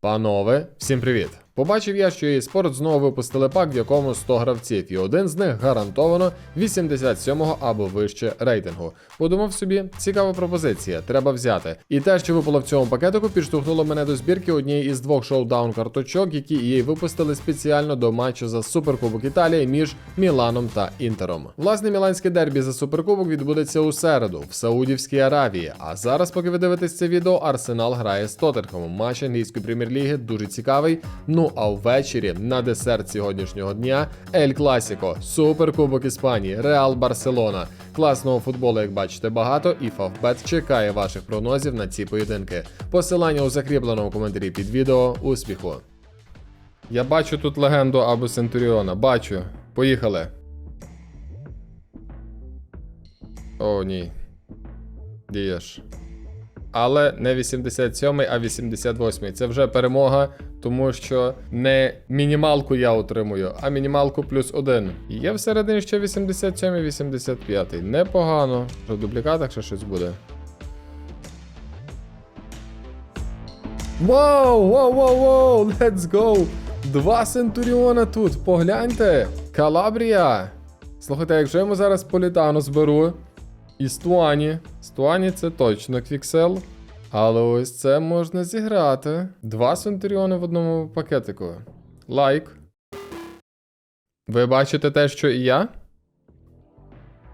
Панове, всім привіт! Побачив я, що eSport знову випустили пак, в якому 100 гравців, і один з них гарантовано 87-го або вище рейтингу. Подумав собі, цікава пропозиція, треба взяти. І те, що випало в цьому пакетику, підштовхнуло мене до збірки однієї із двох шоудаун карточок, які її випустили спеціально до матчу за Суперкубок Італії між Міланом та Інтером. Власне, міланське дербі за Суперкубок відбудеться у середу в Саудівській Аравії. А зараз, поки ви дивитесь це відео, Арсенал грає з Тоттенхемом. Матч англійської прем'єр-ліги дуже цікавий. Ну а ввечері на десерт сьогоднішнього дня Ель Класіко, Суперкубок Іспанії, Реал Барселона. Класного футболу, як бачите, багато, і Фавбет чекає ваших прогнозів на ці поєдинки. Посилання у закріпленому коментарі під відео. Успіху! Я бачу тут легенду або Центуріона. Бачу. Поїхали. О, ні. Дієш. Але не 87-й, а 88-й. Це вже перемога, тому що не мінімалку я отримую, а мінімалку плюс один. Є всередині ще 87-й, 85-й. Непогано. В дублікатах ще щось буде. Вау, вау, вау, вау, let's go! Два Центуріона тут, погляньте. Калабрія. Слухайте, якщо я йому зараз політану зберу. І Стуані. Стуані це точно квіксел. Але ось це можна зіграти. Два Сентуріони в одному пакетику. Лайк. Ви бачите те, що і я?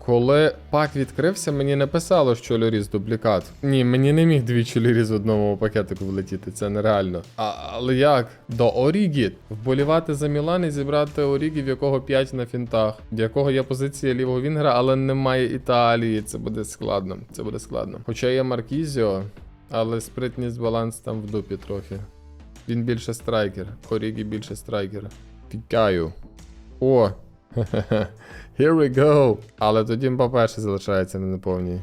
Коли пак відкрився, мені не писало, що Лоріз дублікат. Ні, мені не міг двічі Лоріз в одному пакетику влетіти, це нереально. А, але як? До Орігі. Вболівати за Мілан і зібрати Орігі, в якого 5 на фінтах, в якого є позиція лівого Вінгера, але немає Італії. Це буде складно. Це буде складно. Хоча є Маркізіо, але спритність баланс там в дупі трохи. Він більше страйкер. Орігі більше страйкер. Тікаю. О! Here we go! Але тоді Мбапе ще залишається на неповній.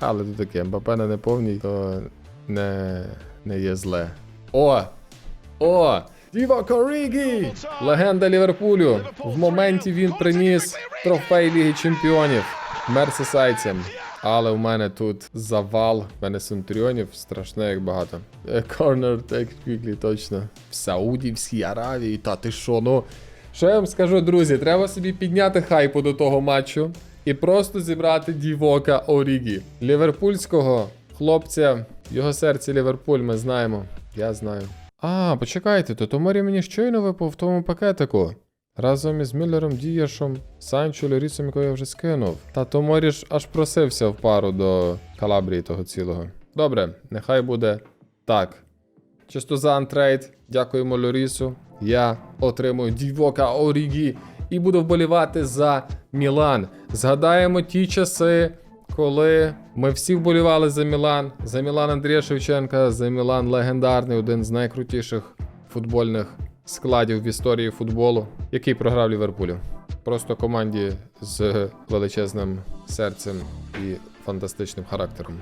Але тут таке, Мбапе на неповній, то не, не є зле. О! О! Діво Корігі! Легенда Ліверпулю. В моменті він приніс трофей Ліги Чемпіонів мерсисайцям. Але в мене тут завал, в мене центуріонів страшне як багато. Корнер так квіклі, точно. В Саудівській Аравії, та ти що, ну. Що я вам скажу, друзі, треба собі підняти хайпу до того матчу і просто зібрати дівока Орігі. Ліверпульського хлопця, його серці Ліверпуль, ми знаємо. Я знаю. А, почекайте, то Томорі мені щойно випав в тому пакетику. Разом із Мюллером, Дієшом, Санчо, Лорісом, якого я вже скинув. Та Томорі ж аж просився в пару до Калабрії того цілого. Добре, нехай буде так. Чисто за антрейд. Дякуємо Лорісу. Я отримую Дівока Орігі і буду вболівати за Мілан. Згадаємо ті часи, коли ми всі вболівали за Мілан, за Мілан Андрія Шевченка, за Мілан легендарний, один з найкрутіших футбольних складів в історії футболу, який програв Ліверпулю. Просто команді з величезним серцем і фантастичним характером.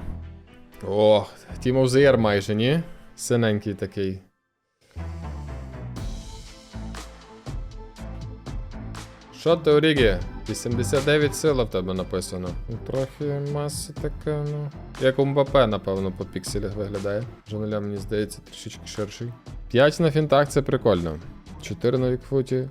О, Тімо Зеєр майже, ні? Синенький такий. Що ти, Орігі? 89 сила в тебе написано. Трохи маса така, ну. Як у Мбапе, напевно, по пікселях виглядає. Жонуля, мені здається, трішечки ширший. 5 на фінтах це прикольно. 4 на вікфуті.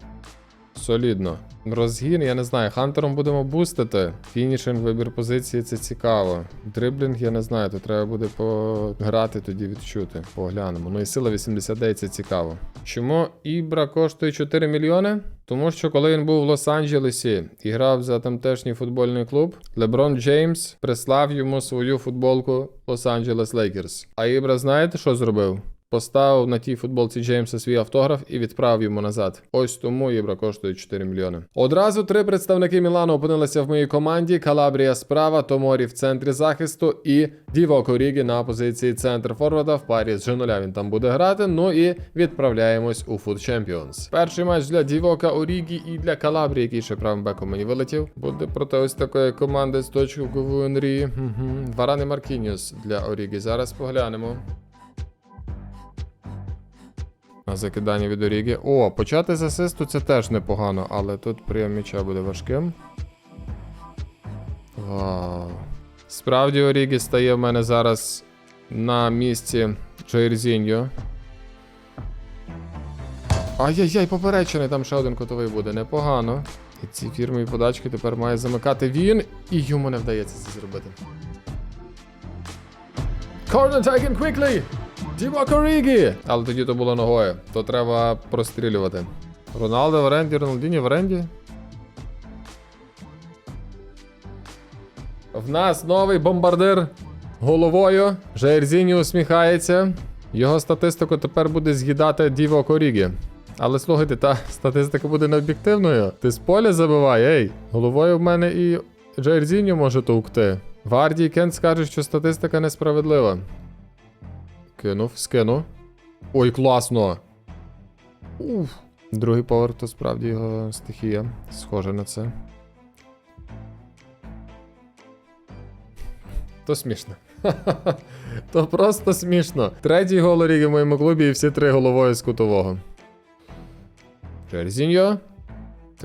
Солідно. Розгін, я не знаю, хантером будемо бустити. Фінішинг, вибір позиції це цікаво. Дриблінг, я не знаю, то треба буде пограти, тоді відчути. Поглянемо. Ну і сила 89 це цікаво. Чому Ібра коштує 4 мільйони? Тому що коли він був в Лос-Анджелесі і грав за тамтешній футбольний клуб, Леброн Джеймс прислав йому свою футболку Лос-Анджелес Лейкерс. А Ібра, знаєте, що зробив? Поставив на тій футболці Джеймса свій автограф і відправив йому назад. Ось тому Євро коштує 4 мільйони. Одразу три представники Мілану опинилися в моїй команді: Калабрія справа, Томорі в центрі захисту і Діво Корігі на позиції центр форварда в парі з Женоля. Він там буде грати. Ну і відправляємось у Food Champions. Перший матч для Дівока Орігі і для Калабрії, який ще правим беком мені вилетів. Буде проти ось такої команди з точкової Енрі. Угу. Варани Маркініус для Орігі. Зараз поглянемо. Закидання від Оріги. О, почати з асисту це теж непогано, але тут прийом м'яча буде важким. Вау. Справді Орігі стає в мене зараз на місці Джейрзіньо. Ай-яй-яй, поперечений, там ще один котовий буде. Непогано. І ці фірмові подачки тепер має замикати він, і йому не вдається це зробити. Corner taken quickly! Діма Корігі! Але тоді то було ногою. То треба прострілювати. Роналдо в оренді, Роналдіні в оренді. В нас новий бомбардир головою. Жаєрзіні усміхається. Його статистику тепер буде з'їдати Діво Корігі. Але слухайте, та статистика буде необ'єктивною. Ти з поля забивай, ей. Головою в мене і Джаєрзіньо може товкти. Варді Кент скажуть, що статистика несправедлива. Кинув, скинув. Ой, класно. Уф. Другий поверх, то справді його стихія. Схоже на це. То смішно. То просто смішно. Третій гол Ріги в моєму клубі і всі три головою з кутового. Жерзіньо.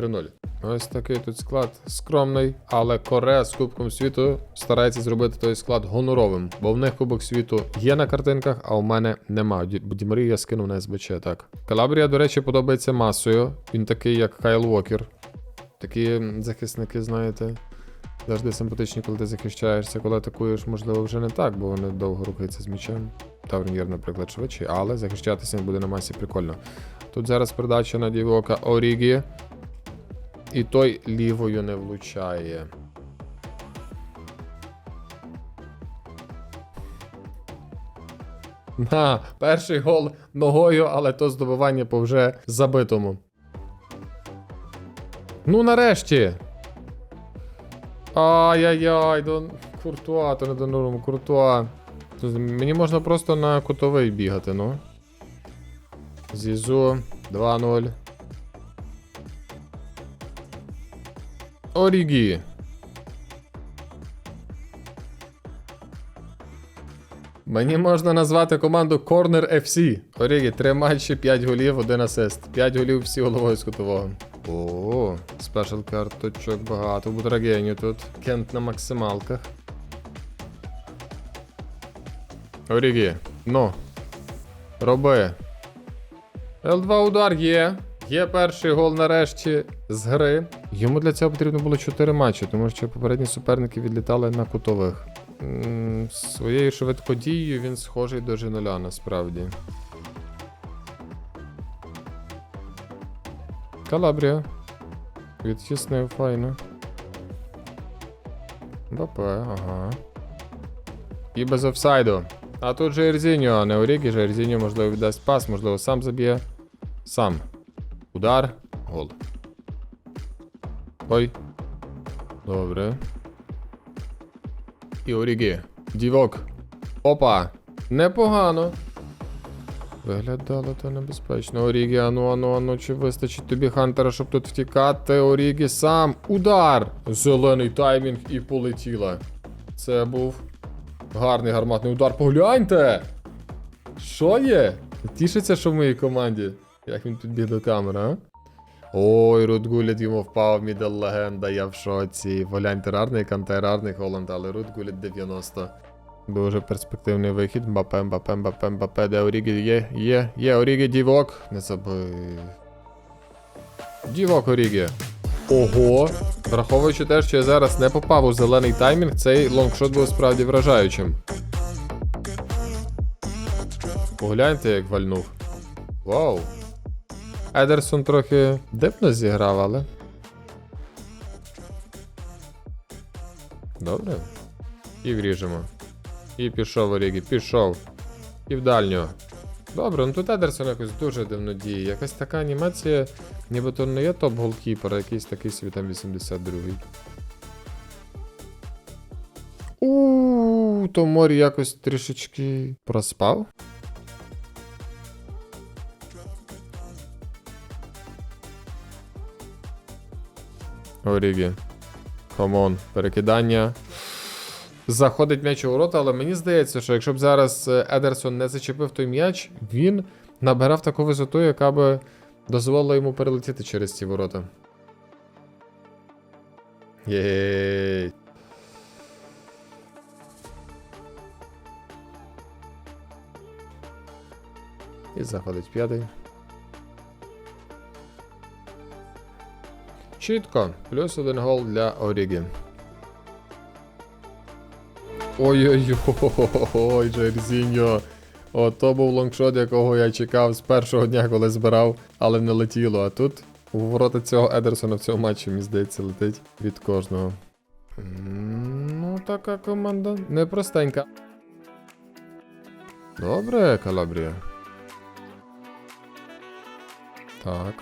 3-0. Ось такий тут склад скромний, але Коре з Кубком світу старається зробити той склад гоноровим, бо в них Кубок світу є на картинках, а у мене нема. Ді- Дімарі я скинув на СБЧ, так. Калабрія, до речі, подобається масою. Він такий, як Кайл Уокер. Такі захисники, знаєте, завжди симпатичні, коли ти захищаєшся, коли атакуєш, можливо, вже не так, бо вони довго рухаються з м'ячем. Таврін'єр, наприклад, швидший, але захищатися буде на масі прикольно. Тут зараз передача на Дівока Орігі. І той лівою не влучає. На, перший гол ногою, але то здобування по вже забитому. Ну, нарешті. Ай-яй-яй, до Куртуа, то не до норму, Куртуа. Мені можна просто на кутовий бігати, ну. Зізу 2-0. Орігі. Мені можна назвати команду Corner FC. Орігі, 3 матчі, 5 голів, 1 асист. 5 голів всі головою з кутового. О, спешл карточок багато. Будрагеню тут. Кент на максималках. Орігі, ну. Роби. Л2 удар є. Є перший гол нарешті з гри. Йому для цього потрібно було 4 матчі, тому що попередні суперники відлітали на кутових. Своєю швидкодією він схожий до Жиноля насправді. Калабрія. Відтіснив файно. БП, ага. І без офсайду. А тут же Ерзіньо, а не Орігі. Жерзіньо, можливо, віддасть пас, можливо, сам заб'є. Сам. Удар. Гол. Ой. Добре. І Орігі. Дівок. Опа. Непогано. Виглядало то небезпечно. Орігі, ану, ану, ану, чи вистачить тобі Хантера, щоб тут втікати? Орігі сам. Удар! Зелений таймінг і полетіла. Це був гарний гарматний удар. Погляньте! Що є? Тішиться, що в моїй команді. Як він підбіг до камери, а? Ой, Рудгуліт йому впав, мідл легенда, я в шоці. Волянь рарний, канте рарний Холланд, але Рудгуліт 90. Дуже перспективний вихід. Мбапе, Мбапе, Мбапе, Мбапе, де Орігі є, є, є, Орігі, Дівок. Не забив. Дівок Орігі. Ого. Враховуючи те, що я зараз не попав у зелений таймінг, цей лонгшот був справді вражаючим. Погляньте, як вальнув. Вау. Едерсон трохи дивно зіграв, але. Добре. І вріжемо. І пішов Орігі, пішов. І в дальню. Добре, ну тут Едерсон якось дуже дивно діє. Якась така анімація, ніби то не є топ голкіпер, а якийсь такий собі там 82-й. Ууу, то морі якось трішечки проспав. Орігі. Камон, перекидання. Заходить м'яч у ворота, але мені здається, що якщо б зараз е, Едерсон не зачепив той м'яч, він набирав таку висоту, яка би дозволила йому перелетіти через ці ворота. Єй. І заходить п'ятий. Чітко. Плюс один гол для Орігі. Ой-ой-ой, Джерзіньо. Ото був лонгшот, якого я чекав з першого дня, коли збирав, але не летіло. А тут у ворота цього Едерсона в цьому матчі, мені здається, летить від кожного. Ну, така команда непростенька. Добре, Калабрія. Так.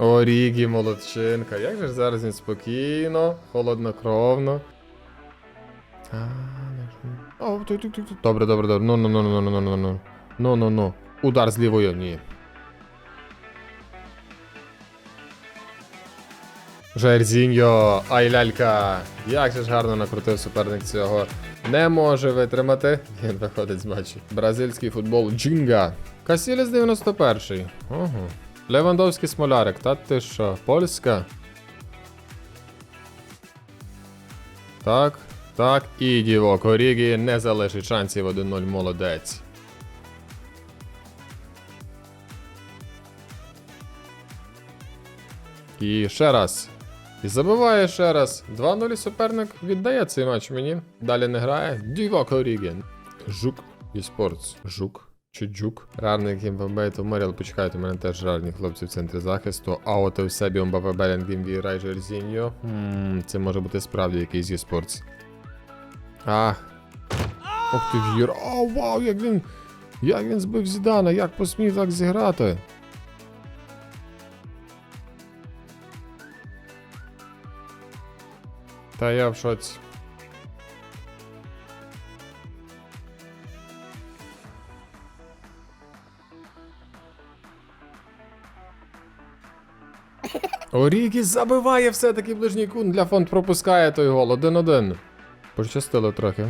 Орігі, молодчинка. Як же зараз він спокійно, холоднокровно. О. Добре, добре, добре. Ну, ну, ну, ну, ну, ну, ну, ну. Ну, ну, ну. Удар з лівою, ні. Жерзіньо, ай лялька. Як же ж гарно накрутив суперник цього. Не може витримати. Він виходить з матчу. Бразильський футбол Джинга. Касіліс 91-й. Ого. Левандовський смолярик, та ти що, польська? Так, так, і дівок. Орігі не залишить шансів 1-0 молодець. І ще раз. І забиває ще раз. 2-0 суперник віддає цей матч мені. Далі не грає. Дівок Орігі. Жук і спортс. Жук. Чи джук. Рарний Кімбабей то Моріл, почекайте, у мене теж рарні хлопці в центрі захисту. А от в себе Мбапе Белінгім Вірай Жерзіньо. Ммм, це може бути справді якийсь e-sports. Ах. Ох ти вір. О, вау, як він. Як він збив Зідана, як посмів так зіграти. Та я в шоці. Орігі забиває все-таки ближній кун. Для фонд пропускає той гол. 1-1. Пощастило трохи.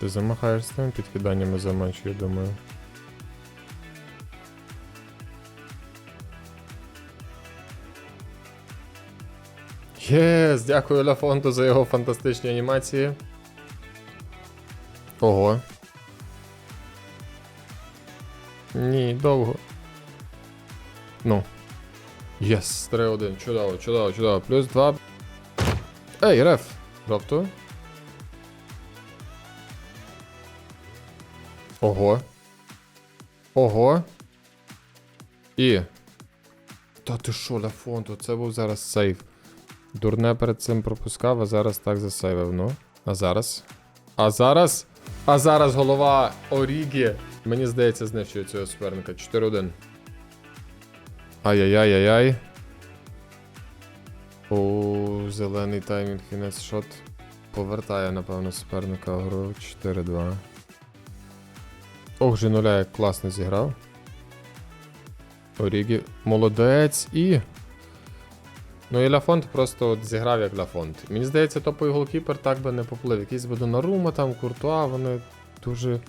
Ти замахаєш з тим підкиданнями за матч, я думаю. Єс, дякую Ляфонту за його фантастичні анімації. Ого. Ні, довго. Ну. Єс, 3-1. Чудово, чудово, чудово. Плюс 2. Ей, реф. Жовту. Ого. Ого. І. Та ти що, Ляфонту, це був зараз сейф. Дурне перед цим пропускав, а зараз так засейвив, ну. А зараз? А зараз? А зараз голова Орігі. Мені здається, знищує цього суперника. 4-1. Ай-яй-яй-яй-яй. О, зелений таймінг кінець шот. Повертає, напевно, суперника гру 4-2. Ох, же нуля як класно зіграв. Орігі. Молодець і. Ну і Ляфонт просто от зіграв як Ляфонт. Мені здається, топовий голкіпер так би не поплив. Якийсь би Донарума, там, Куртуа, вони дуже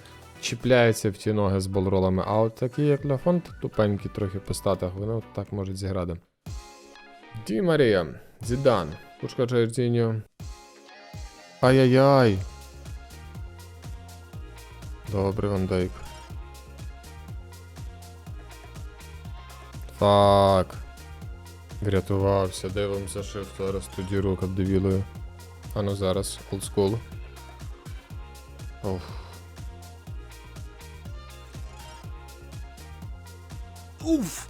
чіпляються в ті ноги з болролами. А от такі, як Ляфонт, тупенькі трохи по статах, вони от так можуть зіграти. Ді Марія, Зідан, Пушка Джердіньо. Ай-яй-яй. Добрий Ван Дейк. Фак. Врятувався, дивимося шифт зараз тоді рука дебілою. А ну зараз, олдскул. Оф. Уф!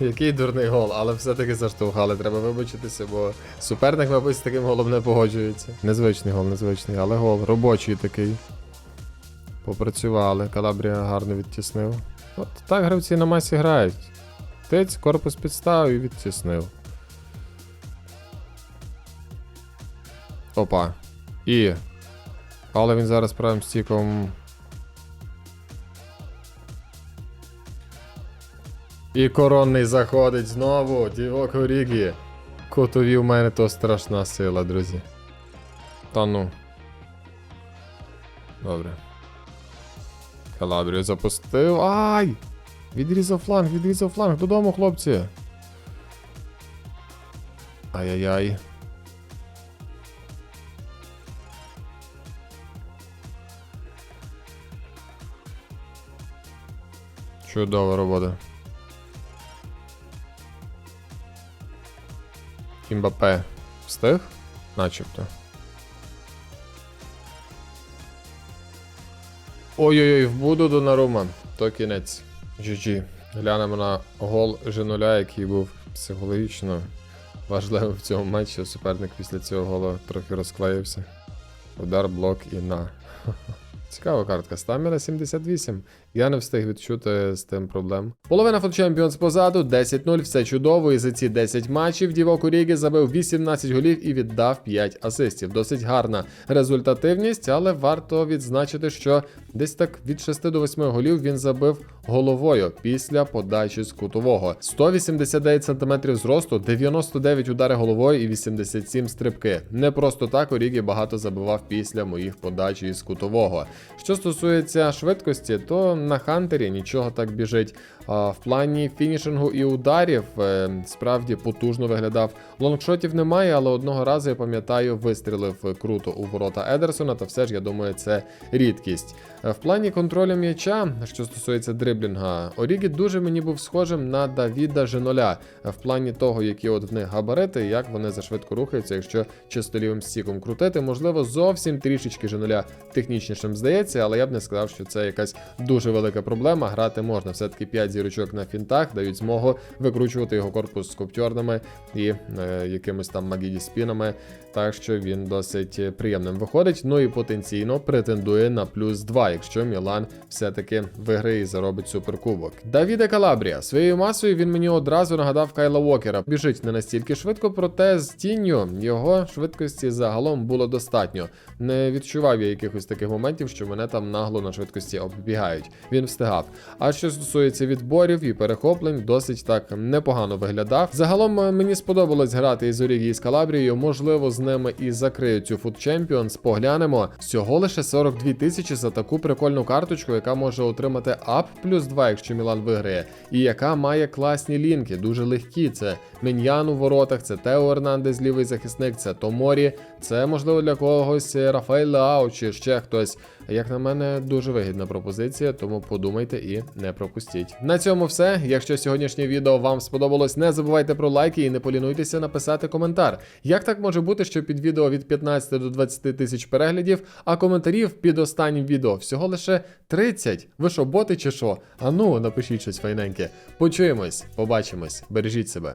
Який дурний гол, але все-таки заштовхали, треба вибачитися, бо суперник, мабуть, з таким голом не погоджується. Незвичний гол, незвичний, але гол. Робочий такий. Попрацювали, Калабрія гарно відтіснив. От так гравці на масі грають. Тиць, корпус підставив і відтіснив. Опа. І. Але він зараз правим стіком. І коронний заходить знову. Дівок Орігі. Котові в мене то страшна сила, друзі. Та ну. Добре. Калабрію запустив. Ай! Відрізав фланг, відрізав фланг. Додому, хлопці. Ай-яй-яй. Чудова робота. Кімбапе встиг? Начебто. Ой-ой-ой, вбуду до Нарума. То кінець. GG. Глянемо на гол Женуля, який був психологічно важливим в цьому матчі. Суперник після цього голу трохи розклеївся. Удар, блок і на. Цікава картка. Стаміна 78. Я не встиг відчути з тим проблем. Половина Foot Champions позаду, 10-0, все чудово. І за ці 10 матчів Дівок Урігі забив 18 голів і віддав 5 асистів. Досить гарна результативність, але варто відзначити, що десь так від 6 до 8 голів він забив головою після подачі з кутового. 189 см зросту, 99 удари головою і 87 стрибки. Не просто так Орігі багато забивав після моїх подач із кутового. Що стосується швидкості, то на Хантері нічого так біжить. А в плані фінішингу і ударів е, справді потужно виглядав. Лонгшотів немає, але одного разу я пам'ятаю, вистрілив круто у ворота Едерсона, та все ж я думаю, це рідкість. Е, В плані контролю м'яча, що стосується дриблінга, Орігі дуже мені був схожим на Давіда Женоля. В плані того, які от в них габарити, як вони зашвидко рухаються, якщо чисто лівим стіком крутити, можливо, зовсім трішечки Женоля технічнішим здається, але я б не сказав, що це якась дуже велика проблема. Грати можна. Все-таки 5 зірочок на фінтах дають змогу викручувати його корпус з коптьорними і е, якимись там магіді спінами. Так що він досить е, приємним виходить. Ну і потенційно претендує на плюс 2, якщо Мілан все-таки виграє і заробить суперкубок. Давіде Калабрія своєю масою він мені одразу нагадав Кайла Уокера. Біжить не настільки швидко, проте з тінню його швидкості загалом було достатньо. Не відчував я якихось таких моментів, що мене там нагло на швидкості оббігають. Він встигав. А що стосується відборів і перехоплень, досить так непогано виглядав. Загалом е, мені сподобалось грати із Орігі і з Калабрією. Можливо, з ними і закрию цю Food Champions. Поглянемо. Всього лише 42 тисячі за таку прикольну карточку, яка може отримати ап плюс 2, якщо Мілан виграє, і яка має класні лінки, дуже легкі. Це Меньян у воротах, це Тео Ернандес, лівий захисник, це Томорі, це можливо для когось Рафаель Леау чи ще хтось. Як на мене, дуже вигідна пропозиція, тому подумайте і не пропустіть. На цьому все. Якщо сьогоднішнє відео вам сподобалось, не забувайте про лайки і не полінуйтеся написати коментар. Як так може бути, що під відео від 15 до 20 тисяч переглядів, а коментарів під останнім відео всього лише 30? Ви що, боти чи що? Ану, напишіть щось файненьке. Почуємось, побачимось, бережіть себе.